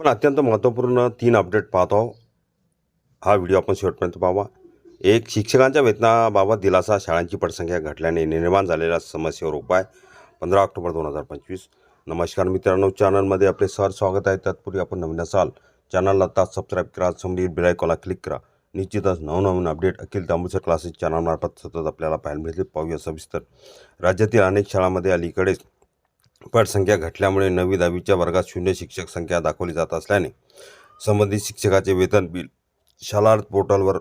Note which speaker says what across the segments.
Speaker 1: पण अत्यंत महत्त्वपूर्ण तीन अपडेट पाहतो हा व्हिडिओ आपण शेवटपर्यंत पाहावा. एक शिक्षकांच्या वेतनाबाबत दिलासा शाळांची पटसंख्या घटल्याने निर्माण झालेल्या समस्येवर उपाय. पंधरा ऑक्टोबर दोन हजार पंचवीस. नमस्कार मित्रांनो चॅनलमध्ये आपले सर स्वागत आहे. तत्पूर्वी आपण नवीन असाल चॅनलला आता सबस्क्राईब करा समोरील बिलायकॉला क्लिक करा. निश्चितच नवनवीन अपडेट अखिल तांबूसर क्लासेस चॅनलमार्फत सतत आपल्याला पाहायला मिळतील. पाहूया सविस्तर. राज्यातील अनेक शाळांमध्ये अलीकडेच पटसंख्या घटल्यामुळे नवी दहावीच्या वर्गात शून्य शिक्षक संख्या दाखवली जात असल्याने संबंधित शिक्षकाचे वेतन बिल शालार्थ पोर्टलवर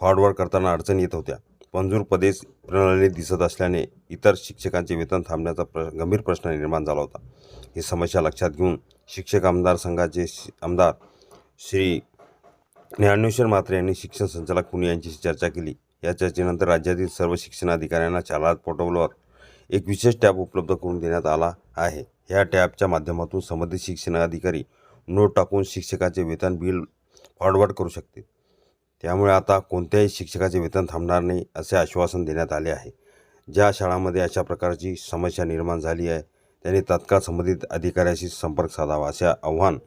Speaker 1: फॉरवर्ड करताना अडचणी येत होत्या. मंजूर पदेच प्रणाली दिसत असल्याने इतर शिक्षकांचे वेतन थांबण्याचा प्र गंभीर प्रश्न निर्माण झाला होता. ही समस्या लक्षात घेऊन शिक्षक आमदार संघाचे शि- आमदार श्री ज्ञानेश्वर म्हात्रे यांनी शिक्षण संचालक पुणे यांच्याशी चर्चा केली. या चर्चेनंतर राज्यातील सर्व शिक्षणाधिकाऱ्यांना शालार्थ पोर्टलवर एक विशेष टॅब उपलब्ध करून देण्यात आला आहे. ह्या टॅबच्या माध्यमातून संबंधित शिक्षणाधिकारी नोट टाकून शिक्षकाचे वेतन बिल फॉरवर्ड करू शकते त्यामुळे आता कोणत्याही शिक्षकाचे वेतन थांबणार नाही असे आश्वासन देण्यात आले आहे. ज्या शाळांमध्ये अशा प्रकारची समस्या निर्माण झाली आहे त्यांनी तत्काळ संबंधित अधिकाऱ्याशी संपर्क साधावा असे आव्हान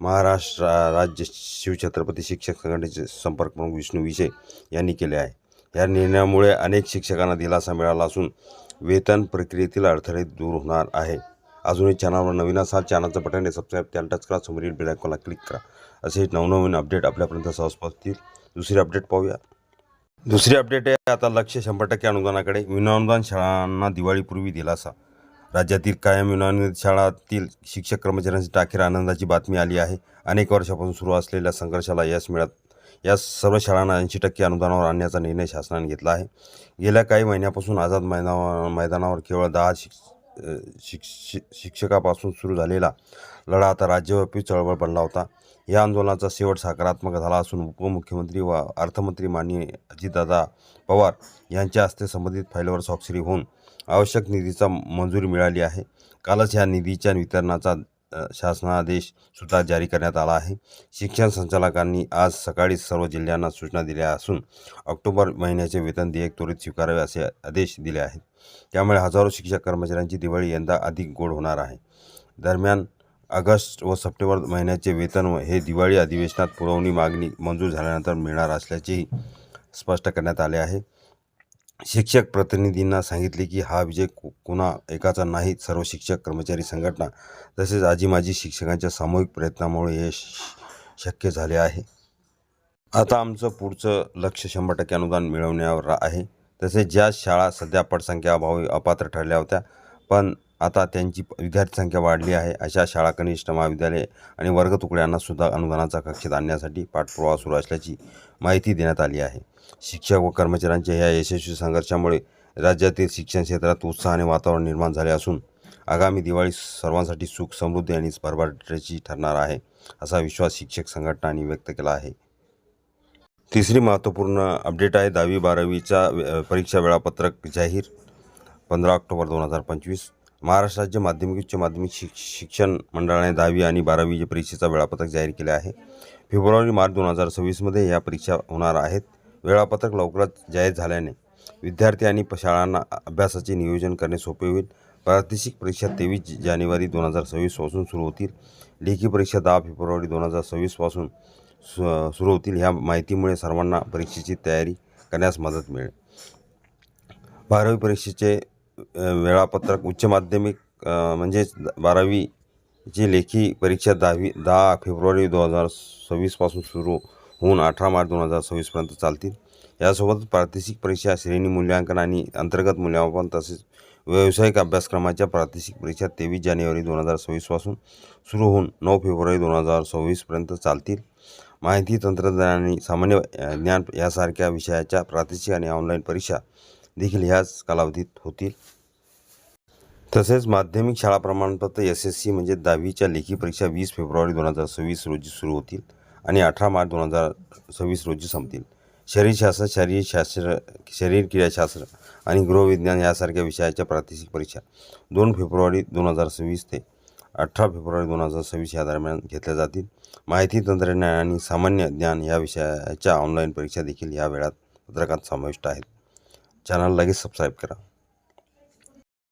Speaker 1: महाराष्ट्र राज्य शिवछत्रपती शिक्षक संघटनेचे संपर्क प्रमुख विष्णू विजय यांनी केले आहे. या निर्णयामुळे अनेक शिक्षकांना दिलासा मिळाला असून वेतन प्रक्रियेतील अडथळे दूर होणार आहे. अजूनही चॅनलवर नवीन असाल चॅनलचं बटन आहे सबस्क्राईब त्याला टच करा समोरील बेल क्लिक करा. असे नवनवीन अपडेट आपल्यापर्यंत सहज पोहोचतील. दुसरी अपडेट पाहूया. दुसरी अपडेट आहे आता लक्ष शंभर टक्के अनुदानाकडे. विनाअनुदान शाळांना दिवाळीपूर्वी दिलासा. राज्यातील कायम विनानुदानित शाळातील शिक्षक कर्मचाऱ्यांसाठी अखेर आनंदाची बातमी आली आहे. अनेक वर्षापासून सुरू असलेल्या संघर्षाला यश मिळत या सर्व शाळांना ऐंशी टक्के अनुदानावर आणण्याचा निर्णय शासनाने घेतला आहे. गेल्या काही महिन्यापासून आझाद मैदानावर मैदानावर केवळ दहा शिक्ष शिक्ष शिक्षकापासून सुरू झालेला लढा आता राज्यव्यापी चळवळ बनला होता. या आंदोलनाचा शेवट सकारात्मक झाला असून उपमुख्यमंत्री व अर्थमंत्री माननीय अजितदादा पवार यांच्या हस्ते संबंधित फाईलवर स्वाक्षरी होऊन आवश्यक निधीचा मंजुरी मिळाली आहे. कालच ह्या निधीच्या वितरणाचा शासनादेश सुद्धा जारी करण्यात आला आहे. शिक्षण संचालकांनी आज सकाळी सर्व जिल्ह्यांना सूचना दिल्या असून ऑक्टोबर महिन्याचे वेतन देयक त्वरित स्वीकारावे असे आदेश दिले आहेत. त्यामुळे हजारो शिक्षक कर्मचाऱ्यांची दिवाळी यंदा अधिक गोड होणार आहे. दरम्यान ऑगस्ट व सप्टेंबर महिन्याचे वेतन व हे दिवाळी अधिवेशनात पुरवणी मागणी मंजूर झाल्यानंतर मिळणार असल्याचेही स्पष्ट करण्यात आले आहे. शिक्षक प्रतिनिधींना सांगितले की हा विजय कु- कुणा एकाचा नाही सर्व शिक्षक कर्मचारी संघटना तसेच आजी माजी शिक्षकांच्या सामूहिक प्रयत्नामुळे हे श- शक्य झाले आहे. आता आमचं पुढचं लक्ष शंभर टक्के अनुदान मिळवण्यावर आहे. तसेच ज्या शाळा सध्या पटसंख्या अभावी अपात्र ठरल्या होत्या पण आता त्यांची विद्यार्थी संख्या वाढली आहे. अशा शाळा कनिष्ठ महाविद्यालय आणि वर्ग तुकड्यांना सुद्धा अनुदानाचा कक्षेत आणण्यासाठी पाठपुरावा सुरू असल्याची माहिती देण्यात आली आहे. शिक्षक व कर्मचाऱ्यांच्या या यशस्वी संघर्षामुळे राज्यातील शिक्षण क्षेत्रात उत्साहाने वातावरण निर्माण झाले असून आगामी दिवाळी सर्वांसाठी सुख समृद्धी आणि भरभराटीची ठरणार आहे असा विश्वास शिक्षक संघटनांनी व्यक्त केला आहे. तिसरी महत्त्वपूर्ण अपडेट आहे. दहावी बारावीचा परीक्षा वेळापत्रक जाहीर पंधरा ऑक्टोबर दोन हजार पंचवीस. महाराष्ट्र राज्य माध्यमिक उच्च माध्यमिक शिक शिक्षण मंडळाने दहावी आणि बारावीच्या परीक्षेचा वेळापत्रक जाहीर केले आहे फेब्रुवारी मार्च दोन हजार सव्वीसमध्ये या परीक्षा होणार आहेत. वेळापत्रक लवकरच जाहीर झाल्याने विद्यार्थी आणि शाळांना अभ्यासाचे नियोजन करणे सोपे होईल. प्रादेशिक परीक्षा तेवीस जानेवारी दोन हजार सव्वीसपासून सुरू होतील. लेखी परीक्षा दहा फेब्रुवारी दोन हजार सव्वीसपासून सु सुरू होतील. ह्या माहितीमुळे सर्वांना परीक्षेची तयारी करण्यास मदत मिळेल. बारावी परीक्षेचे वेळापत्रक उच्च माध्यमिक म्हणजेच बारावीची लेखी परीक्षा दहावी दहा फेब्रुवारी दोन हजार सव्वीसपासून सुरू होऊन अठरा मार्च दोन हजार सव्वीसपर्यंत चालतील. यासोबत प्रादेशिक परीक्षा श्रेणी मूल्यांकन आणि अंतर्गत मूल्यांकन तसेच व्यावसायिक अभ्यासक्रमाच्या प्रादेशिक परीक्षा तेवीस जानेवारी दोन हजार सव्वीसपासून सुरू होऊन नऊ फेब्रुवारी दोन हजार सव्वीसपर्यंत चालतील. माहिती तंत्रज्ञान आणि सामान्य ज्ञान यासारख्या विषयाच्या प्रादेशिक आणि ऑनलाईन परीक्षा देखील ह्याच कालावधीत होतील. तसेच माध्यमिक शाळा प्रमाणपत्र एस एस सी म्हणजे दहावीच्या लेखी परीक्षा वीस फेब्रुवारी दोन हजार सव्वीस रोजी सुरू होतील आणि अठरा मार्च दोन हजार सव्वीस रोजी संपतील. शरीरशास्त्र शरीरशास्त्र शरीर क्रियाशास्त्र आणि गृहविज्ञान यासारख्या विषयाच्या प्रादेशिक परीक्षा दोन फेब्रुवारी दोन हजार सव्वीस ते अठरा फेब्रुवारी दोन हजार सव्वीस या दरम्यान घेतल्या जातील. माहिती तंत्रज्ञान आणि सामान्य ज्ञान या विषयाच्या ऑनलाईन परीक्षा देखील या वेळात पत्रकात समाविष्ट आहेत. चॅनल लगेच सबस्क्राईब करा.